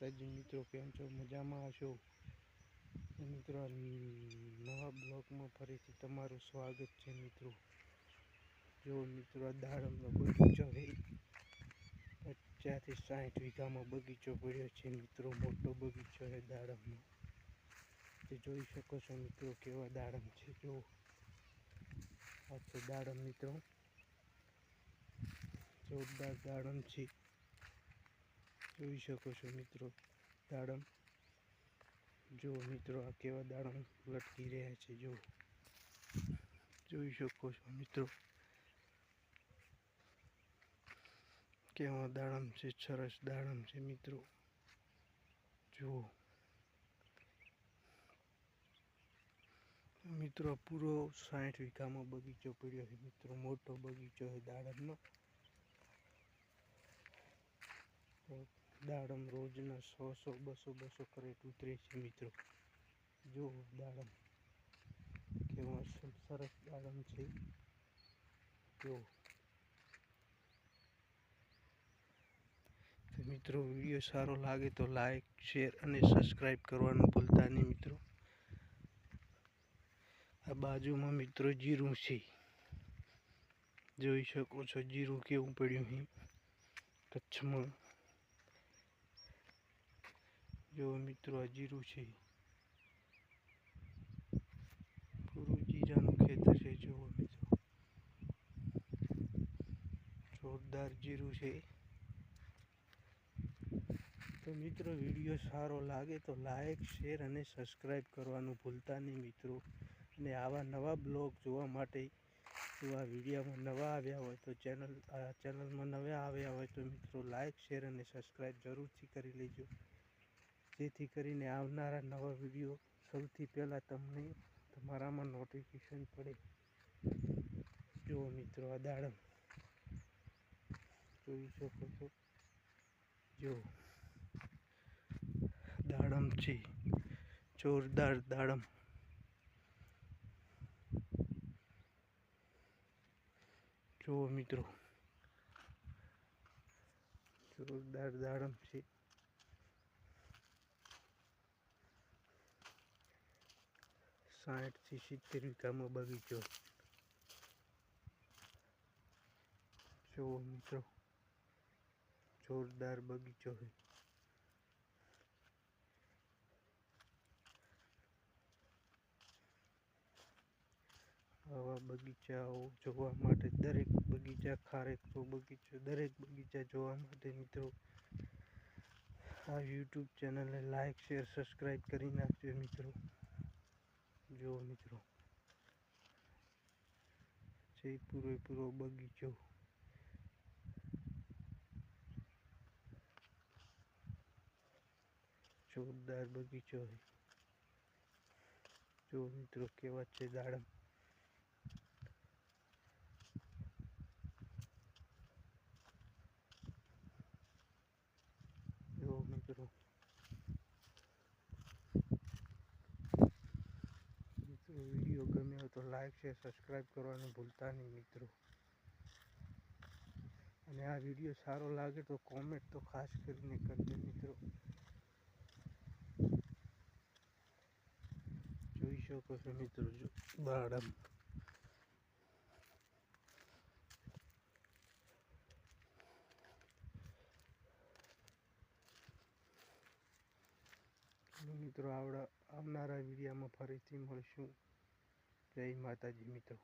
માતાજી મિત્રો, કેમ છો? મજામાં હશો? મિત્રો નવા બ્લોકમાં ફરીથી તમારું સ્વાગત છે મિત્રો. જો મિત્રો દાડમનો બગીચો છે. પચાસથી સાઠ વીઘામાં બગીચો પડ્યો છે મિત્રો. મોટો બગીચો છે દાડમનો. તે જોઈ શકો છો મિત્રો કેવા દાડમ છે. જો આ છે દાડમ મિત્રો. જોરદાર દાડમ છે. જોઈ શકો છો મિત્રો. દાડમ. જો મિત્રો આ કેવા દાડમ લટકી રહ્યા છે, જો. જોઈ શકો છો મિત્રો. કેવા દાડમ છે, સરસ દાડમ છે મિત્રો. જુઓ મિત્રો, પૂરો સાઠ વીઘામાં બગીચો પડ્યો છે મિત્રો. મોટો બગીચો છે દાડમનો. દાડમ રોજના સો સો બસો બસો કરેટ ઉતરે છે મિત્રો. જો દાડમ, કેવો સરસ દાડમ છે. જો. મિત્રો, વીડિયો સારો લાગે તો લાઈક, શેર અને સબસ્ક્રાઈબ કરવાનું ભૂલતા નહીં મિત્રો. આ બાજુમાં મિત્રો જીરું છે. જોઈ શકો છો જીરું કેવું પડ્યું છે. કચ્છમાં જો મિત્રો આ જીરું છે. પૂરું જીરાનું ખેતર છે, જુઓ મિત્રો. જોરદાર જીરું છે. તો મિત્રો, વીડિયો સારો લાગે તો લાઈક, શેર અને સબસ્ક્રાઈબ કરવાનું ભૂલતા નહીં મિત્રો. અને આવા નવા બ્લોગ જોવા માટે, જો આ વિડીયોમાં નવા આવ્યા હોય તો ચેનલ, આ ચેનલમાં નવા આવ્યા હોય તો મિત્રો, લાઈક, શેર અને સબસ્ક્રાઈબ જરૂરથી કરી લેજો. જેથી કરીને આવનારા નવા વીડિયો સૌથી પહેલાં તમને તમારામાં નોટિફિકેશન પડે. જુઓ મિત્રો આ દાડમ જોઈ શકો છો. જો દાડમ છે, જોરદાર દાડમ. જુઓ મિત્રો, જોરદાર દાડમ છે. સાઠથી સિત્તેર વીઘામાં બગીચો જુઓ મિત્રો, જોરદાર બગીચો છે. આવા બગીચાઓ જોવા માટે દરેક બગીચા ખારેકનો બગીચો, દરેક બગીચા જોવા માટે મિત્રો, આ યુટ્યુબ ચેનલને લાઈક શેર સબસ્ક્રાઈબ કરી નાખજો મિત્રો. જુઓ મિત્રો. છે પૂરેપૂરો બગીચો. જોરદાર બગીચો જો મિત્રો કેવા છે દાડમ જો મિત્રો વીડિયો ગમ્યો તો લાઈક શેર સબસ્ક્રાઈબ કરવાનું ભૂલતા નહીં મિત્રો. અને આ વીડિયો સારો લાગે તો કોમેન્ટ તો ખાસ કરીને કરજો મિત્રો. જોઈ શકો છો મિત્રો જો બાળમ મિત્રો આવડા આવનારા વિડીયામાં ફરીથી મળશું. જય માતાજી મિત્રો.